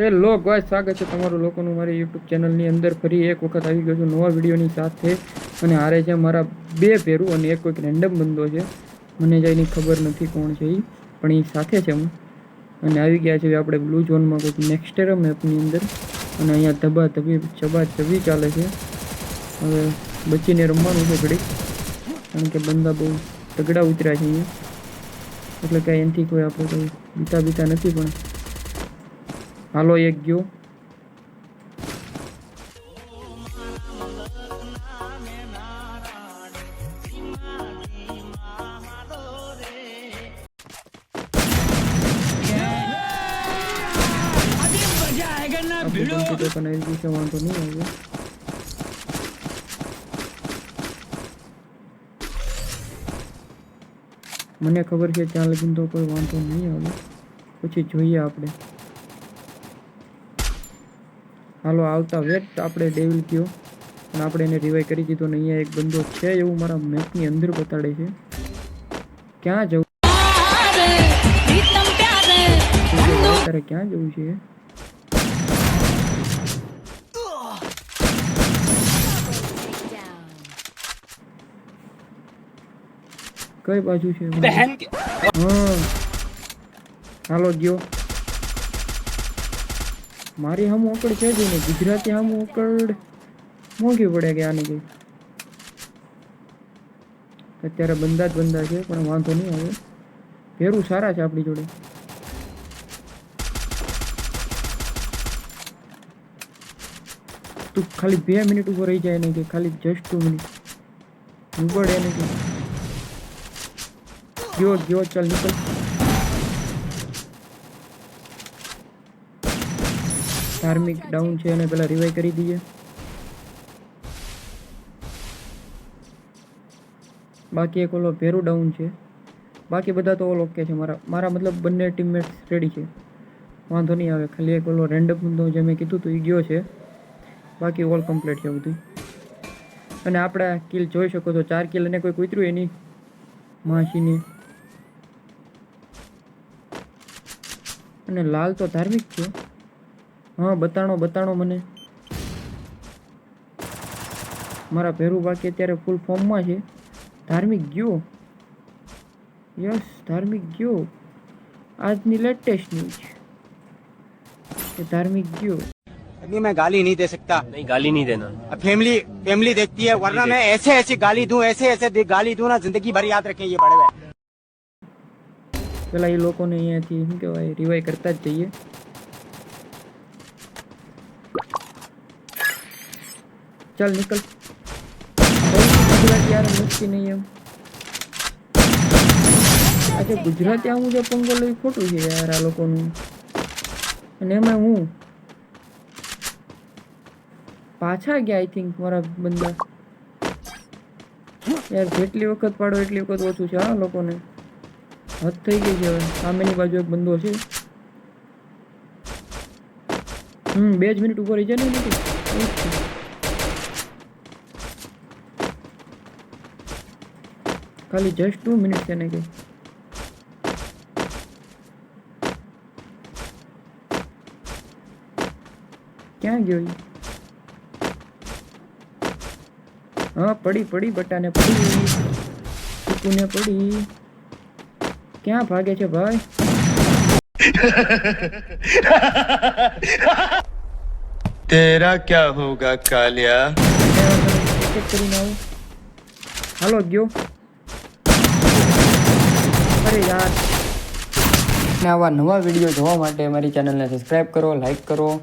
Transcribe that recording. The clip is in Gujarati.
હેલો ગાય સ્વાગત છે તમારું લોકોનું મારી યુટ્યુબ ચેનલની અંદર. ફરી એક વખત આવી ગયો છું નવા વિડીયોની સાથે. અને હારે છે મારા બે ભેરું અને એક કોઈક રેન્ડમ બંદો છે. મને જ એની ખબર નથી કોણ છે એ પણ એ સાથે છે હું. અને આવી ગયા છે આપણે બ્લુ ઝોનમાં કોઈક નેક્સ્ટેરા એપની અંદર. અને અહીંયા ધબા ધબી ચબા ચબી ચાલે છે. હવે બચીને રમવાનું છે ઘડીક. કારણ કે બંદા બહુ તગડા ઉતર્યા છે અહીંયા. એટલે કાંઈ એનાથી કોઈ આપણે કોઈ બીતા બીતા નથી પણ હાલો, એક ગયો. વાંધો નહીં આવ્યો મને ખબર છે, ત્યાં લગીન તો કોઈ વાંધો નહીં આવે. પછી જોઈએ આપણે. હાલો આવતા વેટ આપણે ડેવિલ કયો. પણ આપણે એને રિવાઈ કરી દીધો ને અહીંયા એક બંદો છે એવું મારા મેપની અંદર બતાડે છે. ક્યાં જવું? અત્યારે ક્યાં જવું છે? કઈ બાજુ છે? હા. હાલો ગયો. મારી હમ ઓકળ છે જ ને ગુજરાતી હમ ઓકળ મોંઘી પડે કે આની કઈ અત્યારે બંદા જ બંદા છે, પણ વાંધો નહીં આવે. ફેરું સારા છે આપણી જોડે. તું ખાલી બે મિનિટ ઊભો રહી જાય નહીં કે ખાલી જસ્ટ ટુ મિનિટ ઉભડ એને કે. ગયો ગયો, ચાલ નીકળ. ધાર્મિક ડાઉન છે અને પેલા રિવાઈ કરી દઈએ. બાકી એક ઓલો ભેરું ડાઉન છે. બાકી બધા તો ઓલ ઓકે છે. મારા મારા મતલબ બંને ટીમમેટ્સ રેડી છે. વાંધો નહીં આવે. ખાલી એક ઓલો રેન્ડમ મુદ્દો જે મેં કીધું હતું એ ગયો છે. બાકી ઓલ કમ્પ્લીટ છે બધું. અને આપણા કિલ જોઈ શકો છો. ચાર કિલ અને કોઈ કૂતર્યું એની માસીની. અને લાલ તો ધાર્મિક છે. હા બતાણો બતાણો મને મારા ભેરું બાકી અત્યારે ફૂલ ફોર્મમાં છે ધાર્મિક ગયો યસ ધાર્મિક ગયો આજની લેટેસ્ટ ન્યૂઝ કે ધાર્મિક ગયો नहीं मैं गाली नहीं दे सकता नहीं गाली नहीं देना अब फैमिली फैमिली देखती है वरना मैं ऐसे ऐसे गाली दूं ऐसे ऐसे दे- गाली दूं ना जिंदगी भर याद रखें ये बड़े हुए પેલા એ લોકોને અહીંયાથી શું કહેવાય રિવાઈ કરતા જ જઈએ ચાલ निकल ગુજરાતી યાર મુશ્કેલ નહીં એમ. આજે ગુજરાત આવું જે પંગો લઈ ખોટું છે યાર આ લોકોનું. અને એમાં હું? પાછા ગયા આઈ થિંક મારા બંદા. યાર જેટલી વખત પાડો એટલી વખત ઓછું છે આ લોકોને. હદ થઈ ગઈ છે હવે. સામેની બાજુ એક બંદો છે. હમ, બે જ મિનિટ ઉપર રહી જાય ને ખાલી જસ્ટ ટુ મિનિટ છે ને કે. ક્યાં ગયો હા પડી પડી બટાને પડી. ચીકુને પડી. ક્યાં ભાગે છે ભાઈ? તેરા ક્યાં હોગા કાલિયા? હાલો ગયો. અરે યાર. આવા નવા વીડિયો જોવા માટે મારી ચેનલને સબસ્ક્રાઈબ કરો લાઈક કરો.